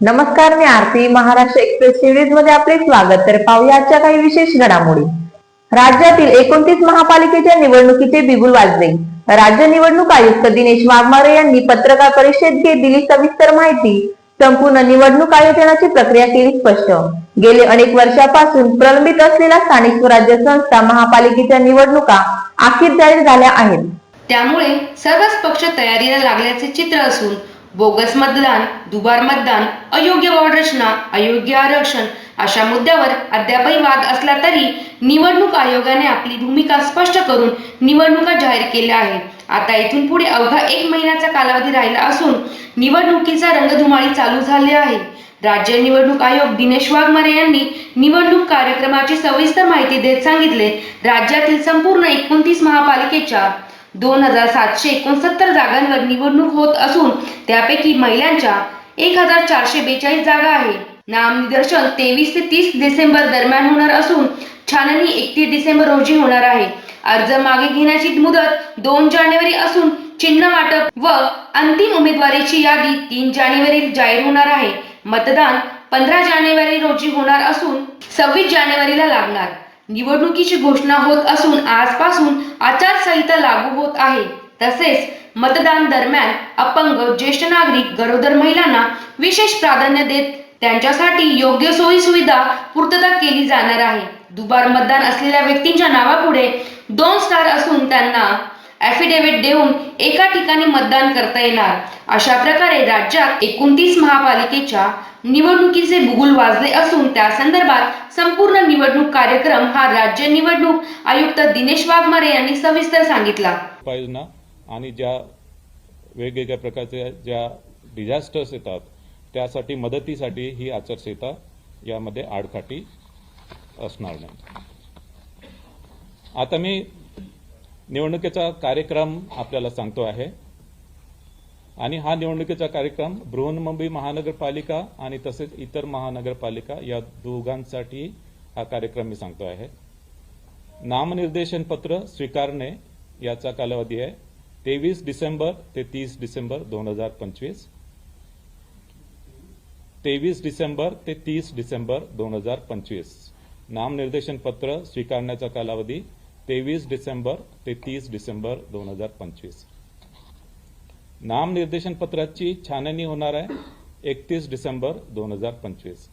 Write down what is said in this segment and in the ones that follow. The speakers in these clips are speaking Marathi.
नमस्कार मी आरती. महाराष्ट्र एक्सप्रेस सिरीजमध्ये आपले स्वागत. तर पाहूया आजच्या काही विशेष घडामोडी. राज्यातील एकोणतीस महापालिकेच्या निवडणुकीचे बिगुल वाजले. राज्य निवडणूक आयुक्त दिनेश वाघमारे यांनी पत्रकार परिषद घेत दिली सविस्तर माहिती. संपूर्ण निवडणूक आयोजनाची प्रक्रिया केली स्पष्ट. गेले अनेक वर्षापासून प्रलंबित असलेल्या स्थानिक स्वराज्य संस्था महापालिकेच्या निवडणुका अखेर जाहीर झाल्या आहेत. त्यामुळे सर्वच पक्ष तयारीला लागल्याचे चित्र असून बोगस मतदान दुबार मतदान अयोग्य वॉर्ड रचना अयोग्य आरक्षण अशा मुद्द्यावर अद्यापही वाद असला तरी निवडणूक आयोगाने आपली भूमिका स्पष्ट करून निवडणुका जाहीर केल्या आहेत. आता इथून पुढे अवघा एक महिन्याचा कालावधी राहिला असून निवडणुकीचा रंगधुमाळी चालू झाली आहे. राज्य निवडणूक आयोग दिनेश वाघमारे यांनी निवडणूक कार्यक्रमाची सविस्तर माहिती देत सांगितले राज्यातील संपूर्ण एकोणतीस महापालिकेच्या दोन हजार सातशे एकोणसत्तर जागांवर निवडणूक होत असून त्यापैकी महिलांच्या एक हजार चारशे बेचाळीस जागा आहे. नामनिदर्शन तेवीस ते तीस डिसेंबर दरम्यान होणार असून छाननी एकतीस डिसेंबर रोजी होणार आहे. अर्ज मागे घेण्याची मुदत दोन जानेवारी असून चिन्ह वाटप व अंतिम उमेदवारीची यादी तीन जानेवारी जाहीर होणार आहे. मतदान पंधरा जानेवारी रोजी होणार असून सव्वीस जानेवारीला लागणार. निवडणुकीची घोषणा होत असून आजपासून आचारसंहिता लागू होत आहे. तसेच मतदान दरम्यान अपंग ज्येष्ठ नागरिक गरोदर महिलांना विशेष प्राधान्य देत त्यांच्यासाठी योग्य सोयी सुविधा पूर्तता केली जाणार आहे. दुबार मतदान असलेल्या व्यक्तींच्या नावापुढे दोन स्टार असून त्यांना ॲफिडेव्हिट देऊन एका ठिकाणी मतदान करता येणार. अशा प्रकारे राज्यात एकोणतीस महापालिकेच्या निवडणुकीचे बुगुल वाजले असून त्या संदर्भात संपूर्ण निवडणूक कार्यक्रम हा राज्य निवडणूक आयुक्त दिनेश वाघमारे यांनी सविस्तर सांगितला. आणि ज्या वेगवेगळ्या प्रकारच्या ज्या डिझास्टर्स येतात त्यासाठी मदतीसाठी ही आचारसंहिता यामध्ये आडकाठी असणार नाही. आता मी निवडणुकीचा कार्यक्रम आपल्याला सांगतो आहे. आणि हा निवडणुकीचा कार्यक्रम बृहन्मुंबई महानगरपालिका आणि तसेच इतर महानगरपालिका या दोघांसाठी हा कार्यक्रम मी सांगतो आहे. नामनिर्देशन पत्र स्वीकारणे याचा कालावधी आहे. तेवीस डिसेंबर ते तीस डिसेंबर दोन हजार पंचवीस. तेवीस डिसेंबर ते तीस डिसेंबर दोन हजार पंचवीस. नामनिर्देशन पत्र स्वीकारण्याचा कालावधी तेवीस डिसेंबर ते तीस डिसेंबर दोन हजार पंचवीस. नामनिर्देशन पत्राची छाननी होणार आहे एकतीस डिसेंबर दोन हजार पंचवीस.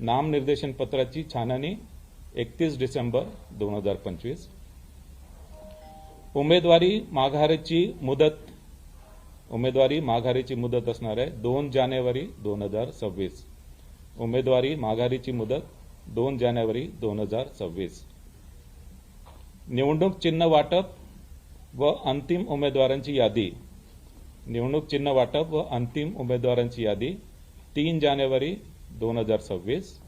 नामनिर्देशन पत्राची छाननी एकतीस डिसेंबर दोन हजार पंचवीस. उमेदवारी माघारीची मुदत उमेदवारी माघारीची मुदत असणार आहे दोन जानेवारी दोन हजार सव्वीस. उमेदवारी माघारीची मुदत दोन जानेवारी दोन हजार सव्वीस. निवडणूक चिन्ह वाटप व अंतिम उमेदवारांची यादी. निवडणूक चिन्ह वाटप व अंतिम उमेदवारांची यादी तीन जानेवारी दोन हजार सव्वीस.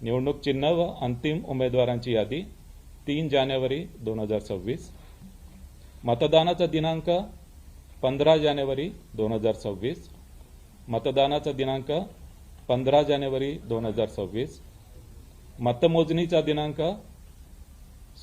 निवडणूक चिन्ह व अंतिम उमेदवारांची यादी तीन जानेवारी दोन हजार सव्वीस. मतदानाचा दिनांक पंधरा जानेवारी दोन हजार सव्वीस. मतदानाचा दिनांक पंधरा जानेवारी दोन हजार सव्वीस. मतमोजणीचा दिनांक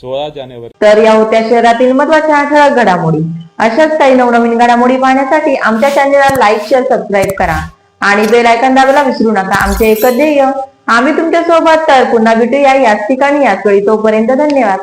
सोळा जानेवारी. तर या होत्या शहरातील महत्त्वाच्या ठळक घडामोडी. अशाच काही नवनवीन घडामोडी पाहण्यासाठी आमच्या चॅनलला लाईक शेअर सबस्क्राईब करा. आणि बेल आयकन दाबायला विसरू नका. आमचे एकच ध्येय आम्ही तुमच्यासोबत तर पुन्हा भेटूया. याच ठिकाणी याच वेळी तोपर्यंत धन्यवाद.